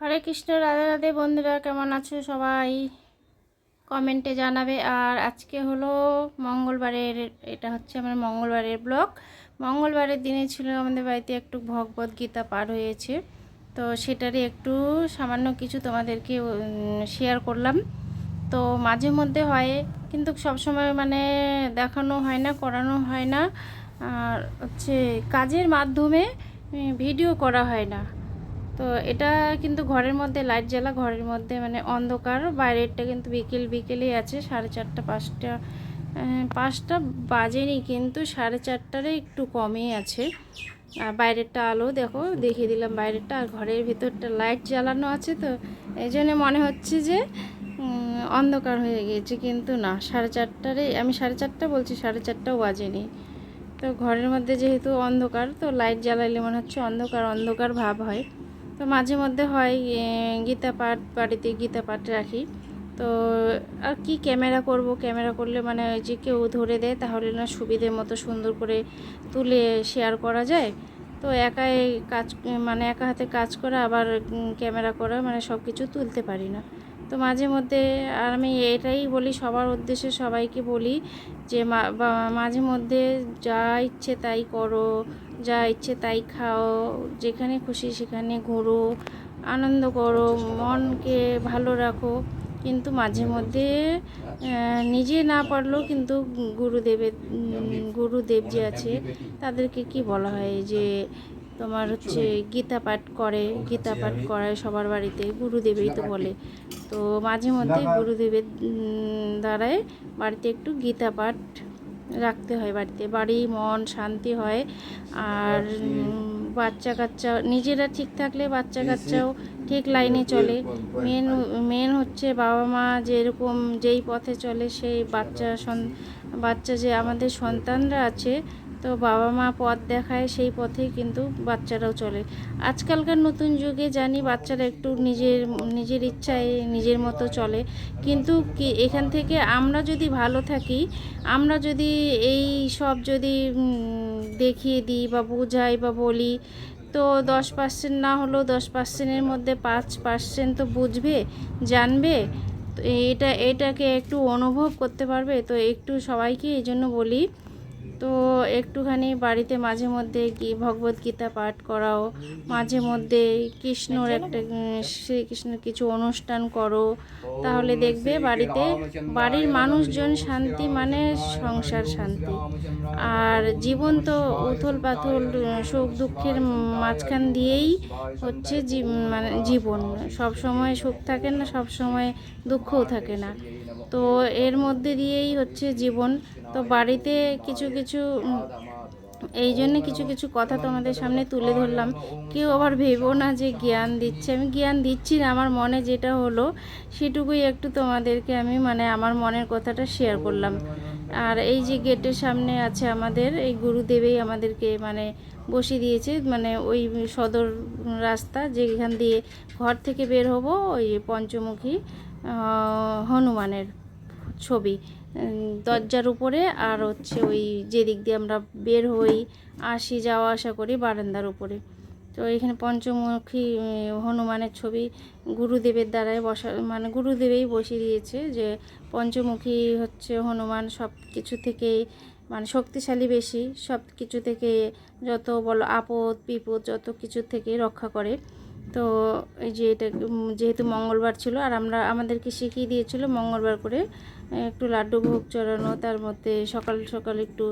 হরে কৃষ্ণ, রাধে রাধে বন্ধুরা, কেমন আছো সবাই? কমেন্টে জানাবে। আর আজকে হলো মঙ্গলবারের, এটা হচ্ছে আমার মঙ্গলবারের ব্লগ। মঙ্গলবারের দিনে ছিল আমাদের বাড়িতে একটু ভগবত গীতা পার হয়েছে। তো সেটারই একটু সামান্য কিছু তোমাদেরকে শেয়ার করলাম। তো মাঝে মধ্যে হয়, কিন্তু সবসময় মানে দেখানো হয় না, করানো হয় না। আর হচ্ছে কাজের মাধ্যমে ভিডিও করা হয় না। তো এটা কিন্তু ঘরের মধ্যে, লাইট জ্বালা ঘরের মধ্যে মানে অন্ধকার। বাইরেরটা কিন্তু বিকেল, বিকেলেই আছে, সাড়ে চারটা, পাঁচটা পাঁচটা বাজেনি কিন্তু সাড়ে চারটারে একটু কমই আছে। আর বাইরেরটা আলো, দেখো, দেখিয়ে দিলাম বাইরেরটা। আর ঘরের ভিতরটা লাইট জ্বালানো আছে তো, এই জন্য মনে হচ্ছে যে অন্ধকার হয়ে গিয়েছে কিন্তু না, সাড়ে চারটারে আমি সাড়ে চারটা বলছি, সাড়ে চারটাও বাজেনি। তো ঘরের মধ্যে যেহেতু অন্ধকার, তো লাইট জ্বালাইলে মনে হচ্ছে অন্ধকার অন্ধকার ভাব হয়। তো মাঝে মধ্যে হয় গীতা পাঠ, বাড়িতে গীতা পাঠ রাখি। তো আর কি ক্যামেরা করব, ক্যামেরা করলে মানে ওই যে কেউ ধরে দেয়, তাহলে না সুবিধে মতো সুন্দর করে তুলে শেয়ার করা যায়। তো একাই কাজ মানে একা হাতে কাজ করা, আবার ক্যামেরা করা মানে সব কিছু তুলতে পারি না। তো মাঝে মধ্যে আর আমি এটাই বলি, সবার উদ্দেশ্যে সবাইকে বলি যে মাঝে মধ্যে যা ইচ্ছে তাই করো, যা ইচ্ছে তাই খাও, যেখানে খুশি সেখানে ঘোরো, আনন্দ করো, মনকে ভালো রাখো। কিন্তু মাঝে মধ্যে নিজে না পারলেও কিন্তু গুরুদেবের গুরুদেব যে আছে, তাদেরকে কি বলা হয় যে তোমার হচ্ছে গীতা পাঠ করে গীতা পাঠ করায় সবার বাড়িতে গুরুদেবেই তো বলে। তো মাঝে মধ্যে গুরুদেবের উম, দ্বারাই বাড়িতে একটু গীতা পাঠ রাখতে হয় বাড়িতে। বাড়ি মন শান্তি হয়। আর বাচ্চা কাচ্চা নিজেরা ঠিক থাকলে বাচ্চা কাচ্চাও ঠিক লাইনে চলে। মেন মেন হচ্ছে বাবা মা যেরকম যেই পথে চলে সেই বাচ্চা সন- বাচ্চা যে আমাদের সন্তানরা আছে তো বাবা মা পথ দেখায় সেই পথেই কিন্তু বাচ্চারাও চলে। আজকালকার নতুন যুগে জানি বাচ্চারা একটু নিজের নিজের ইচ্ছায় নিজের মতো চলে। কিন্তু কি, এখান থেকে আমরা যদি ভালো থাকি, আমরা যদি এই সব যদি দেখিয়ে দিই বা বোঝাই বা বলি, তো দশ পার্সেন্ট না হলেও দশ পার্সেন্টের মধ্যে পাঁচ পার্সেন্ট তো বুঝবে, জানবে, তো এটা, এটাকে একটু অনুভব করতে পারবে। তো একটু সবাইকে এই জন্য বলি তো একটুখানি বাড়িতে মাঝে মধ্যে কি ভগবত গীতা পাঠ করাও, মাঝে মধ্যে কৃষ্ণর একটা শ্রীকৃষ্ণের কিছু অনুষ্ঠান করো, তাহলে দেখবে বাড়িতে বাড়ির মানুষজন শান্তি মানে সংসার শান্তি। আর জীবন তো উথল পাথল সুখ দুঃখের মাঝখান দিয়েই হচ্ছে মানে জীবন। সব সময় সুখ থাকে না, সব সময় দুঃখও থাকে না। তো এর মধ্যে দিয়েই হচ্ছে জীবন। তো বাড়িতে কিছু কিছু এই জন্য কিছু কিছু কথা তোমাদের সামনে তুলে ধরলাম। কেউ আবার ভেবো না যে জ্ঞান দিচ্ছে। আমি জ্ঞান দিচ্ছি না, আমার মনে যেটা হলো সেটুকুই একটু তোমাদেরকে আমি মানে আমার মনের কথাটা শেয়ার করলাম। আর এই যে গেটের সামনে আছে আমাদের, এই গুরুদেবেই আমাদেরকে মানে বসিয়ে দিয়েছে। মানে ওই সদর রাস্তা যেখান দিয়ে ঘর থেকে বের হব, ওই পঞ্চমুখী। হনুমানের ছবি। দরজার উপরে আর হচ্ছে ওই যেদিক দিয়ে আমরা বের হই, আসি, যাওয়া, আসা করি বারান্দার উপরে। তো এখানে পঞ্চমুখী হনুমানের ছবি গুরুদেবের দ্বারাই বসা মানে গুরুদেবেই বসিয়ে দিয়েছে যে পঞ্চমুখী হচ্ছে হনুমান সব কিছু থেকে মানে শক্তিশালী বেশি সব কিছু থেকে যত বলো আপদ, বিপদ যত কিছু থেকে রক্ষা করে। তো এই যে এটা যেহেতু মঙ্গলবার ছিল, আর আমরা, আমাদেরকে শিখিয়ে দিয়েছিল মঙ্গলবার করে একটু লাড্ডু ভোগ চড়ানো, তার মধ্যে সকাল সকাল একটু,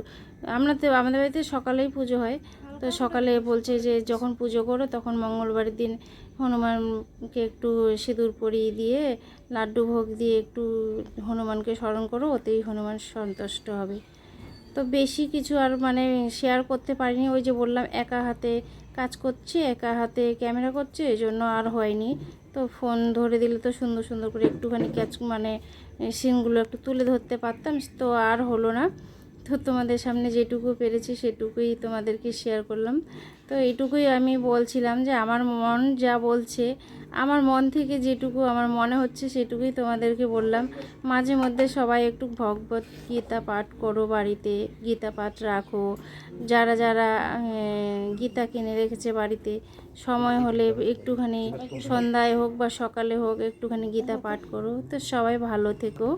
আমরা তো, আমাদের বাড়িতে সকালেই পুজো হয়। তো সকালে বলছে যে যখন পুজো করো তখন মঙ্গলবারের দিন হনুমানকে একটু সিঁদুর পরিয়ে দিয়ে, লাড্ডু ভোগ দিয়ে একটু হনুমানকে স্মরণ করো ওতেই হনুমান সন্তুষ্ট হবে। তো বেশি কিছু আর মানে শেয়ার করতে পারিনি। ওই যে বললাম, একা হাতে কাজ করছে, একা হাতে ক্যামেরা করছে, এই জন্য আর হয়নি। তো ফোন ধরে দিলে তো সুন্দর সুন্দর করে একটুখানি ক্যাচ মানে সিনগুলো একটু তুলে ধরতে পারতাম, তো আর হলো না। তো তোমাদের সামনে যেটুকু পেরেছি সেটুকুই তোমাদেরকে শেয়ার করলাম। তো এটুকুই আমি বলছিলাম যে আমার মন যা বলছে, আমার মন থেকে যেটুকু আমার মনে হচ্ছে সেটুকুই তোমাদেরকে বললাম। মাঝে মধ্যে সবাই একটু ভগবত গীতা পাঠ করো বাড়িতে, গীতা পাঠ রাখো। যারা যারা গীতা কিনে রেখেছে বাড়িতে, সময় হলে একটুখানি সন্ধ্যায় হোক বা সকালে হোক একটুখানি গীতা পাঠ করো। তো সবাই ভালো থেকো।